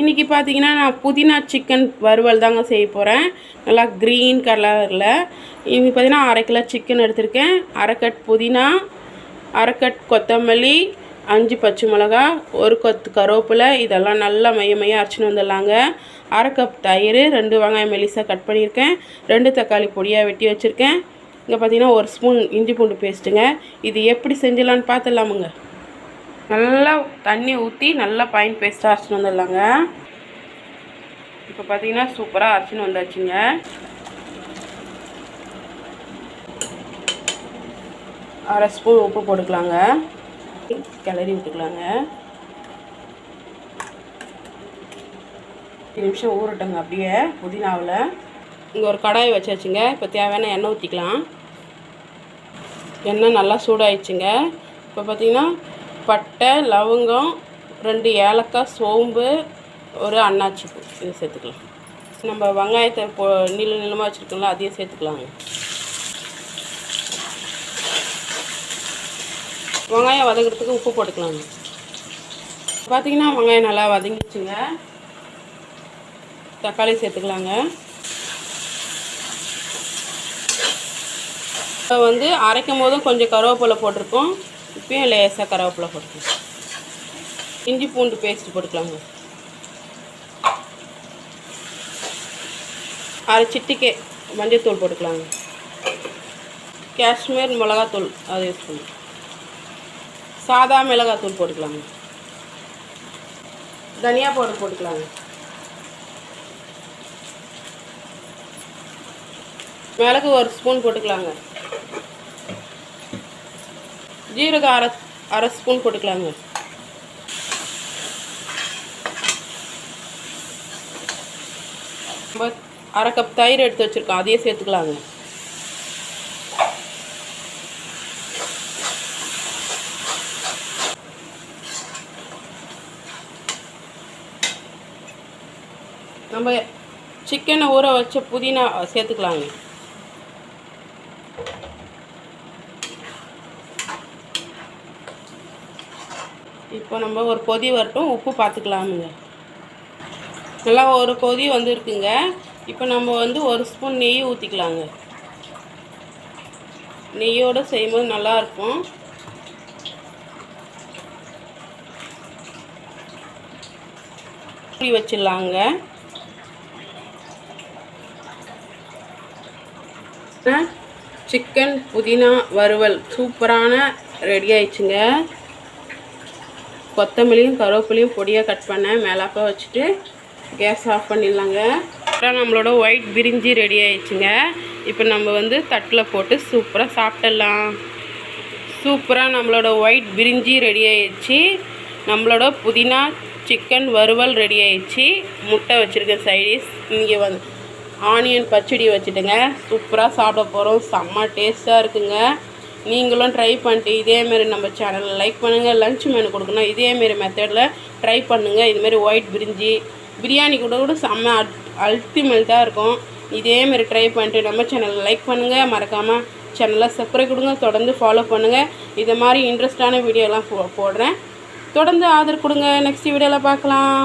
இன்றைக்கி பார்த்தீங்கன்னா நான் புதினா சிக்கன் வறுவல் தாங்க செய்ய போகிறேன் நல்லா க்ரீன் கலரில் இன்றைக்கி பார்த்தீங்கன்னா அரை கிலோ சிக்கன் எடுத்திருக்கேன். அரைக்கட் புதினா அரைக்கட் கொத்தமல்லி அஞ்சு பச்சை மிளகா ஒரு கொத்து கருவேப்பிலை. இதெல்லாம் நல்லா மைய மையம் அரைச்சின்னு வந்துடலாங்க. அரை கப் தயிர் ரெண்டு வெங்காயம் மெலிசாக கட் பண்ணியிருக்கேன். ரெண்டு தக்காளி பொடியாக வெட்டி வச்சுருக்கேன். இங்கே பார்த்தீங்கன்னா ஒரு ஸ்பூன் இஞ்சி பூண்டு பேஸ்ட்டுங்க இது எப்படி செஞ்சிடலான்னு பார்த்துடலாமுங்க நல்லா தண்ணி ஊற்றி நல்லா பைன் பேஸ்ட்டாக அரைச்சின்னு வந்துடலாங்க. இப்போ பார்த்தீங்கன்னா சூப்பராக அரைச்சின்னு வந்தாச்சுங்க. அரை ஸ்பூன் உப்பு போட்டுக்கலாங்க. கிளறி விட்டுக்கலாங்க. நிமிஷம் ஊறட்டங்க அப்படியே புதினாவில். இங்கே ஒரு கடாய் வச்சாச்சுங்க. இப்போ தேவையான எண்ணெய் ஊற்றிக்கலாம் எண்ணெய் நல்லா சூடாயிடுச்சுங்க. இப்போ பார்த்தீங்கன்னா பட்டை லவங்கம் ரெண்டு ஏலக்காய் சோம்பு ஒரு அன்னாச்சி பூ. இதை சேர்த்துக்கலாம். நம்ம வெங்காயத்தை போ நீள நீளமாக வச்சுருக்கோம்ல அதையும் சேர்த்துக்கலாங்க. வெங்காயம் வதங்குறதுக்கு உப்பு போட்டுக்கலாங்க. பார்த்திங்கன்னா வெங்காயம் நல்லா வதங்கிச்சுங்க தக்காளி சேர்த்துக்கலாங்க. இப்போ வந்து அரைக்கும் போதும் கொஞ்சம் கருவேப்பிலை போட்டிருக்கோம். இப்பயும் லேசாக கருவேப்பிலை போட்டுக்கலாம் இஞ்சி பூண்டு பேஸ்ட் போட்டுக்கலாங்க. அரை சிட்டிக்கே மஞ்சத்தூள் போட்டுக்கலாங்க. காஷ்மீர் மிளகாத்தூள் அதை யூஸ் பண்ணி. சாதா மிளகாத்தூள் போட்டுக்கலாங்க. தனியா பவுடர் போட்டுக்கலாங்க. மிளகு ஒரு ஸ்பூன் போட்டுக்கலாங்க. ஜீரகம் அரை அரை ஸ்பூன் போட்டுக்கலாங்க. நம்ம அரை கப் தயிர் எடுத்து வச்சுருக்கோம். அதையே சேர்த்துக்கலாங்க. நம்ம சிக்கனை ஊற வச்ச புதினா சேர்த்துக்கலாங்க. இப்போ நம்ம ஒரு கொதி வரட்டும் உப்பு பார்த்துக்கலாமுங்க. நல்லா ஒரு கொதி வந்துருக்குங்க. இப்போ நம்ம வந்து ஒரு ஸ்பூன் நெய் ஊற்றிக்கலாங்க நெய்யோடு செய்யும்போது நல்லாயிருக்கும் மூடி வச்சிடலாங்க. சிக்கன் புதினா வறுவல். சூப்பரான ரெடி ஆயிடுச்சுங்க. கொத்தமல்லியும் கருவேப்பிலையும் பொடியாக கட் பண்ணேன் மேலாப்பா வச்சுட்டு கேஸ் ஆஃப் பண்ணிடலாங்க. அப்புறம் நம்மளோட ஒயிட் பிரிஞ்சி ரெடி ஆயிடுச்சுங்க. இப்போ நம்ம வந்து தட்டில் போட்டு சூப்பராக சாப்பிட்டுடலாம். சூப்பராக நம்மளோட ஒயிட் பிரிஞ்சி ரெடி ஆயிடுச்சு. நம்மளோட புதினா சிக்கன் வறுவல் ரெடி ஆயிடுச்சு. முட்டை வச்சுருக்கேன் சைடிஸ் இங்கே வந்து ஆனியன் பச்சடி வச்சுட்டுங்க. சூப்பராக சாப்பிட போகிறோம் செம்ம டேஸ்ட்டாக இருக்குங்க. நீங்களும் ட்ரை பண்ணிட்டு இதேமாரி நம்ம சேனலில் லைக் பண்ணுங்கள் லஞ்ச் மெனு கொடுக்கணும். இதேமாரி மெத்தடில் ட்ரை பண்ணுங்கள் இதுமாரி ஒயிட் பிரிஞ்சி பிரியாணி கூட கூட செம்ம அல்டிமேட்டாக இருக்கும். இதேமாரி ட்ரை பண்ணிட்டு நம்ம சேனலில் லைக் பண்ணுங்கள் மறக்காமல் சேனலை சப்ஸ்கிரைப் கொடுங்க. தொடர்ந்து ஃபாலோ பண்ணுங்கள் இது மாதிரி இன்ட்ரெஸ்டான வீடியோலாம் போ போடுறேன். தொடர்ந்து ஆதரவு கொடுங்க. நெக்ஸ்ட் வீடியோவில் பார்க்கலாம்.